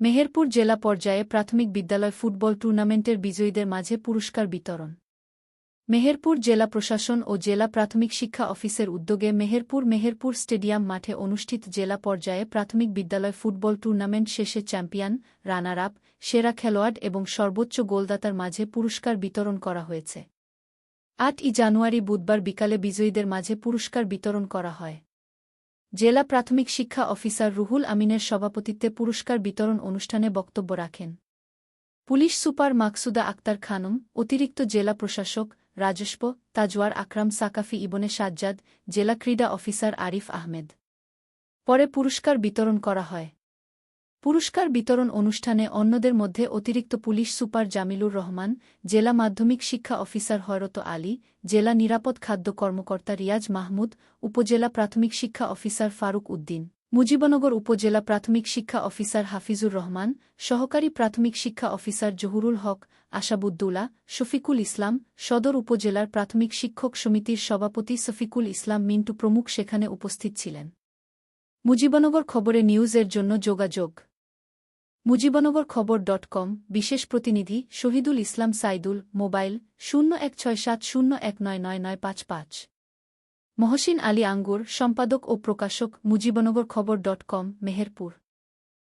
মেহেরপুর জেলা পর্যায়ে প্রাথমিক বিদ্যালয় ফুটবল টুর্নামেন্টের বিজয়ীদের মাঝে পুরস্কার বিতরণ। মেহেরপুর জেলা প্রশাসন ও জেলা প্রাথমিক শিক্ষা অফিসের উদ্যোগে মেহেরপুর মেহেরপুর স্টেডিয়াম মাঠে অনুষ্ঠিত জেলা পর্যায়ে প্রাথমিক বিদ্যালয় ফুটবল টুর্নামেন্ট শেষে চ্যাম্পিয়ন রানার আপ সেরা খেলোয়াড় এবং সর্বোচ্চ গোলদাতার মাঝে পুরস্কার বিতরণ করা হয়েছে। আটই জানুয়ারি বুধবার বিকালে বিজয়ীদের মাঝে পুরস্কার বিতরণ করা হয়। জেলা প্রাথমিক শিক্ষা অফিসার রুহুল আমিনের সভাপতিত্বে পুরস্কার বিতরণ অনুষ্ঠানে বক্তব্য রাখেন। পুলিশ সুপার মাকসুদা আক্তার খানম, অতিরিক্ত জেলা প্রশাসক রাজস্ব তাজওয়ার আকরাম সাকাফি ইবনে সাজ্জাদ, জেলা ক্রীড়া অফিসার আরিফ আহমেদ। পরে পুরস্কার বিতরণ করা হয়। পুরস্কার বিতরণ অনুষ্ঠানে অন্যদের মধ্যে অতিরিক্ত পুলিশ সুপার জামিলুর রহমান, জেলা মাধ্যমিক শিক্ষা অফিসার হয়রত আলী, জেলা নিরাপদ খাদ্য কর্মকর্তা রিয়াজ মাহমুদ, উপজেলা প্রাথমিক শিক্ষা অফিসার ফারুক উদ্দিন, মুজিবনগর উপজেলা প্রাথমিক শিক্ষা অফিসার হাফিজুর রহমান, সহকারী প্রাথমিক শিক্ষা অফিসার জহুরুল হক, আশাবুদ্দৌলা, শফিকুল ইসলাম, সদর উপজেলার প্রাথমিক শিক্ষক সমিতির সভাপতি শফিকুল ইসলাম মিন্টু প্রমুখ সেখানে উপস্থিত ছিলেন। মুজিবনগর খবরে নিউজের জন্য যোগাযোগ মুজিবনগর খবর ডট কম, বিশেষ প্রতিনিধি শহীদুল ইসলাম সাইদুল, মোবাইল শূন্য এক ছয় সাত শূন্য এক নয় নয় নয় পাঁচ পাঁচ। মহসিন আলী আঙ্গুর, সম্পাদক ও প্রকাশক মুজিবনগর খবর ডট কম, মেহেরপুর।